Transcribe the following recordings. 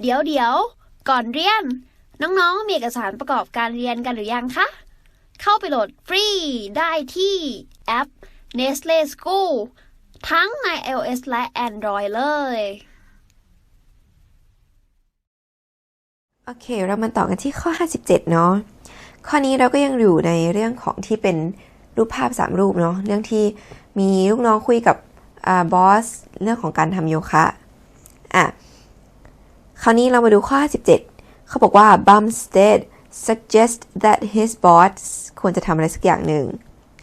เดี๋ยวเดี๋ยวก่อนเรียน น้องๆ มีเอกสารประกอบการเรียนกันหรือยังคะ เข้าไปโหลดฟรีได้ที่แอป Nestle School ทั้งใน iOS และ Android เลย โอเค เรามาต่อกันที่ข้อ 57 เนาะ ข้อนี้เราก็ยังอยู่ในเรื่องของที่เป็นรูปภาพสามรูปเนาะ เรื่องที่มีลูกน้องคุยกับอบอส เรื่องของการทำโยคะ คราวนี้เรามาดูข้อ 57 เขาบอกว่า Bumstead suggest that his boss ควรจะทำอะไรสักอย่างหนึ่ง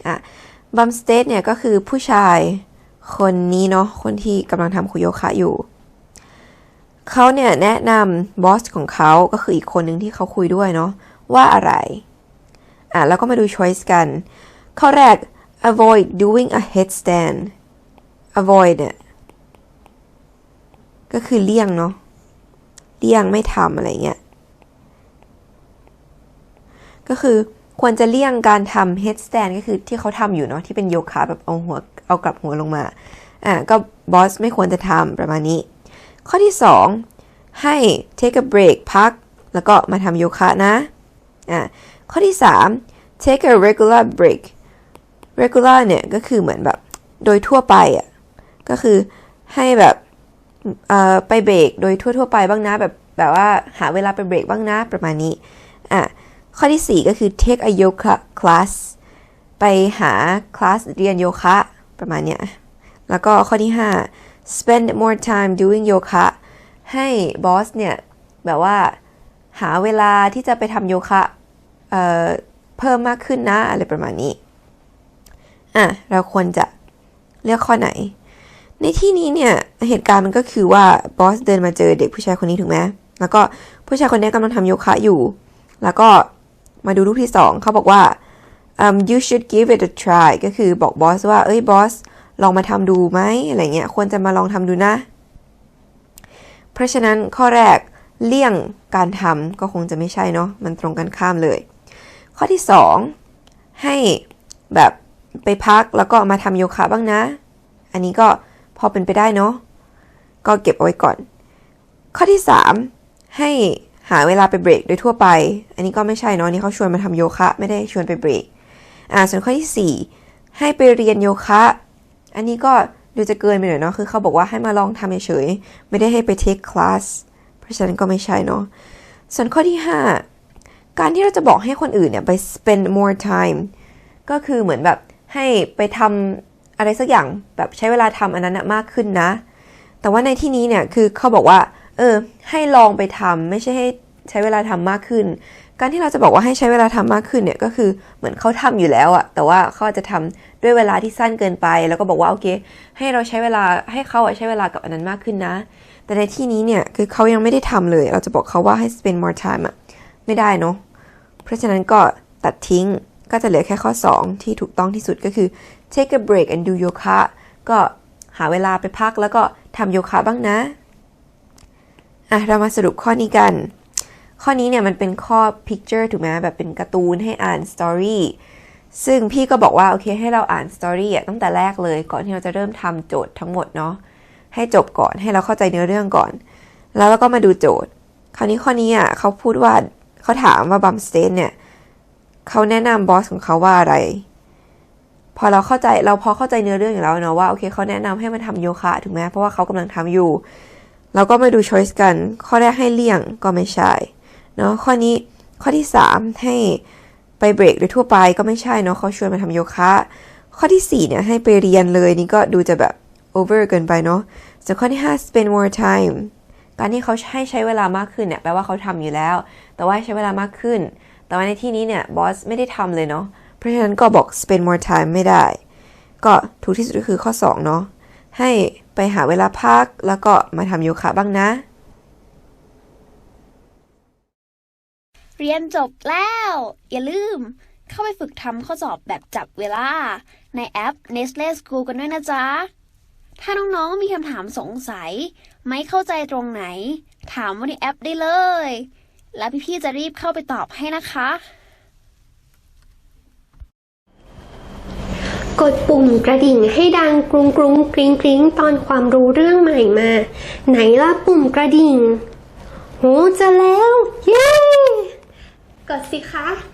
อะ Bumstead เนี่ยก็คือผู้ชายคนนี้เนาะ คนที่กำลังทำคุโยคะอยู่ เขาเนี่ยแนะนำบอสของเขาก็คืออีกคนหนึ่งที่เขาคุยด้วยเนาะว่าอะไร อะแล้วก็มาดู choice กัน ข้อแรก avoid doing a headstand avoid เนี่ยก็คือเลี่ยงเนาะ เลี่ยงไม่ทำอะไรเงี้ย ก็คือควรจะเลี่ยงการทำ headstand ก็คือที่เขาทำอยู่เนาะที่เป็นโยคะแบบเอาหัวเอากลับหัวลงมา อะก็บอสไม่ควรจะทำประมาณนี้ ข้อที่ 2 ให้ take a break พัก แล้วก็มาทำโยคะนะ อะข้อที่ 3 take a regular break regular เนี่ยก็คือเหมือนแบบโดยทั่วไปอะก็คือให้แบบ ไปเบรกโดยทั่ว ๆ ไปบ้างนะแบบแบบว่าหาเวลาไปเบรกบ้างนะประมาณนี้อะข้อที่ 4 ก็คือ take a yoga class ไปหาคลาสเรียนโยคะประมาณเนี้ยแล้วก็ข้อที่ 5 spend more time doing yoga ให้บอสเนี่ยแบบว่าหาเวลาที่จะไปทำโยคะเเพิ่มมากขึ้นนะ อะไรประมาณนี้อะเราควรจะเลือกข้อไหน ในที่นี้เนี่ยเหตุการณ์มันก็คือว่าบอสเดินมาเจอเด็กผู้ชายคนนี้ถูกไหมแล้วก็ผู้ชายคนนี้กำลังทำโยคะอยู่ แล้วก็มาดูรูปที่สองเขาบอกว่า um, you should give it a try ก็คือบอกบอสว่า เอ้ยบอส ลองมาทำดูไหมอะไรเงี้ย ควรจะมาลองทำดูนะ เพราะฉะนั้นข้อแรกเลี่ยงการทำก็คงจะไม่ใช่เนาะ มันตรงกันข้ามเลย ข้อที่สองให้แบบไปพักแล้วก็มาทำโยคะบ้างนะ อันนี้ก็ อเป็นไปได้เนาะก็เก็บเอาไว้ก่อน ข้อที่สามให้หาเวลาไปเบรกโดยทั่วไป อันนี้ก็ไม่ใช่เนาะนี่เขาชวนมาทำโยคะไม่ได้ชวนไปเบรกอ่าส่วนข้อที่สี่ให้ไปเรียนโยคะ อันนี้ก็ดูจะเกินไปหน่อยเนาะคือเขาบอกว่าให้มาลองทำเฉยๆไม่ได้ให้ไป take class เพราะฉะนั้นก็ไม่ใช่เนาะส่วนข้อที่ 5 การที่เราจะบอกให้คนอื่นเนี่ยไป spend more time ก็คือเหมือนแบบให้ไปทำ อะไรสักอย่างแบบใช้เวลาทำอันนั้นนะมากขึ้นนะ แต่ว่าในที่นี้เนี่ยคือเขาบอกว่า เออ ให้ลองไปทำไม่ใช่ให้ใช้เวลาทำมากขึ้น การที่เราจะบอกว่าให้ใช้เวลาทำมากขึ้นเนี่ยก็คือเหมือนเขาทำอยู่แล้วอะแต่ว่าเขาจะทำด้วยเวลาที่สั้นเกินไป แล้วก็บอกว่าโอเค ให้เราใช้เวลาให้เขาใช้เวลากับอันนั้นมากขึ้นนะ แต่ในที่นี้เนี่ยคือเขายังไม่ได้ทำเลย เราจะบอกเขาว่าให้ spend more time อะไม่ได้เนาะเพราะฉะนั้นก็ตัดทิ้ง ก็จะเหลือแค่ข้อ 2 ที่ถูกต้องที่สุดก็คือ take a break and do yoga ก็หาเวลาไปพักแล้วก็ทำโยคะบ้างนะ อะ เรามาสรุปข้อนี้กัน ข้อนี้เนี่ยมันเป็นข้อ picture ถูกไหมแบบเป็นการ์ตูนให้อ่าน story ซึ่งพี่ก็บอกว่า โอเคให้เราอ่าน story อะตั้งแต่แรกเลยก่อนที่เราจะเริ่มทำโจทย์ทั้งหมดเนาะให้จบก่อนให้เราเข้าใจเนื้อเรื่องก่อน แล้วเราก็มาดูโจทย์ คราวนี้ข้อนี้อะเขาพูดว่าเขาถามว่าบัมสเตนเนี่ย เขาแนะนำบอสของเขาว่าอะไร พอเราเข้าใจเราพอเข้าใจเนื้อเรื่องอยู่แล้วเนาะว่าโอเคเขาแนะนำให้มาทำโยคะถูกไหมเพราะว่าเขากำลังทำอยู่ เราก็มาดู choice กัน ข้อแรกให้เลี่ยงก็ไม่ใช่เนาะข้อนี้ข้อที่ 3 ให้ไปเบรกโดยทั่วไปก็ไม่ใช่เนาะเขาชวนมาทำโยคะ ข้อที่4เนี่ยให้ไปเรียนเลยนี่ก็ดูจะแบบ over เกินไปเนาะส่วนข้อที่ 5 spend more time การที่เขาให้ใช้เวลามากขึ้นเนี่ยแปลว่าเขาทำอยู่แล้ว แต่ว่าให้ใช้เวลามากขึ้น แต่ว่าในที่นี้เนี่ยบอสไม่ได้ทำเลยเนาะ เพราะฉะนั้นก็บอก spend more time ไม่ได้ ก็ถูกที่สุดก็คือข้อ 2 เนาะ ให้ไปหาเวลาพักแล้วก็มาทำโยคะบ้างนะ เรียนจบแล้ว อย่าลืมเข้าไปฝึกทำข้อสอบแบบจับเวลา ในแอป Nestle School กันด้วยนะจ๊ะ ถ้าน้องๆมีคำถามสงสัย ไม่เข้าใจตรงไหน ถามว่าในแอปได้เลย แล้วพี่ๆจะรีบเข้าไปตอบให้นะคะ กดปุ่มกระดิ่งให้ดังกรุงกรุงกริ้งกริงตอนความรู้เรื่องใหม่มา ไหนล่ะปุ่มกระดิ่งโหจะแล้ว เย้ กดสิคะ